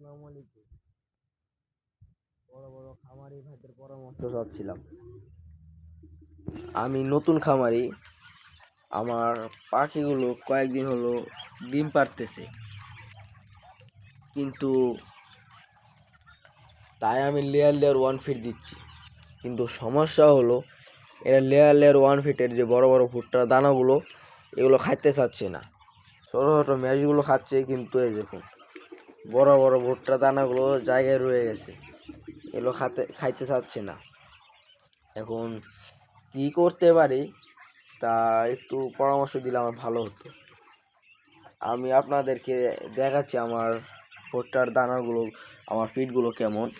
আসসালামু আলাইকুম। বড় বড় খামারি ভাইদের পরামর্শ চাচ্ছিলাম। আমি নতুন খামারি। আমার পাখিগুলো কয়েকদিন হলো ডিম পারতেছে কিন্তু তাই আমি লেয়ার লেয়ার ওয়ান ফিট দিচ্ছি। কিন্তু সমস্যা হলো, এরা লেয়ার লেয়ার ওয়ান ফিটের যে বড় বড় ভুট্টার দানাগুলো, এগুলো খাইতে চাচ্ছে না। ছোটো ছোটো ম্যাচগুলো খাচ্ছে, কিন্তু এই দেখুন। বড় বড় ভুট্টার দানাগুলো জায়গায় রয়ে গেছে। এগুলো খাতে, খাইতে চাচ্ছে না। এখন কী করতে পারি, তা একটু পরামর্শ দিলে আমার ভালো হতো। আমি আপনাদেরকে দেখাচ্ছি আমার ভুট্টার দানাগুলো, আমার ফিডগুলো কেমন।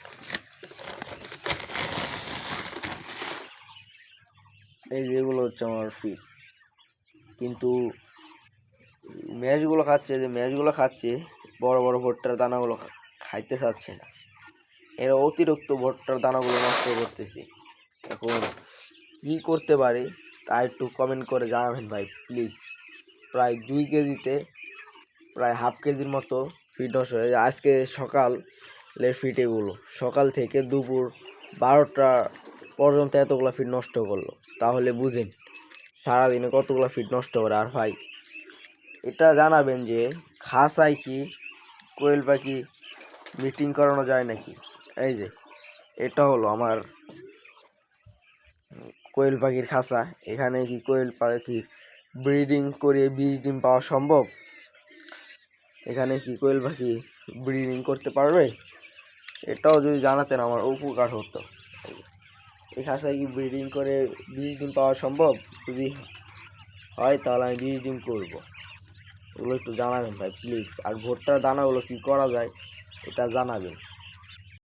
এই যেগুলো হচ্ছে আমার ফিড কিন্তু ম্যাচগুলো খাচ্ছে, যে ম্যাচগুলো খাচ্ছে, বড় বড় ভুট্টার দানাগুলো খাইতে চাচ্ছে না। এরা অতিরিক্ত ভুট্টার দানাগুলো নষ্ট করতেছে। এখন কী করতে পারি, তা একটু কমেন্ট করে জানাবেন ভাই প্লিজ প্রায় দুই কেজিতে, প্রায় হাফ কেজির মতো ফিট নষ্ট হয়ে যায়। আজকে সকালের ফিট এগুলো। সকাল থেকে দুপুর বারোটা পর্যন্ত এতগুলো ফিট নষ্ট করল। তাহলে বুঝেন, সারাদিনে কতগুলো ফিট নষ্ট করে। আর ভাই এটা জানাবেন যে খাসায় কি, কোয়েল পাখি মিটিং করানো যায় নাকি? এই যে, এটা হলো আমার কোয়েল পাখির খাঁচা এখানে কি কোয়েল পাখির ব্রিডিং করে বীজ ডিম পাওয়া সম্ভব? এখানে কি কোয়েল পাখি ব্রিডিং করতে পারবে? এটাও যদি জানাতেন আমার উপকার হতো। এই খাঁচায় কি ব্রিডিং করে বীজ ডিম পাওয়া সম্ভব? যদি হয় তাহলে আমি বীজ ডিম করব। এগুলো একটু জানাবেন ভাই প্লিজ আর ভুট্টার দানাগুলো কী করা যায় এটা জানাবেন।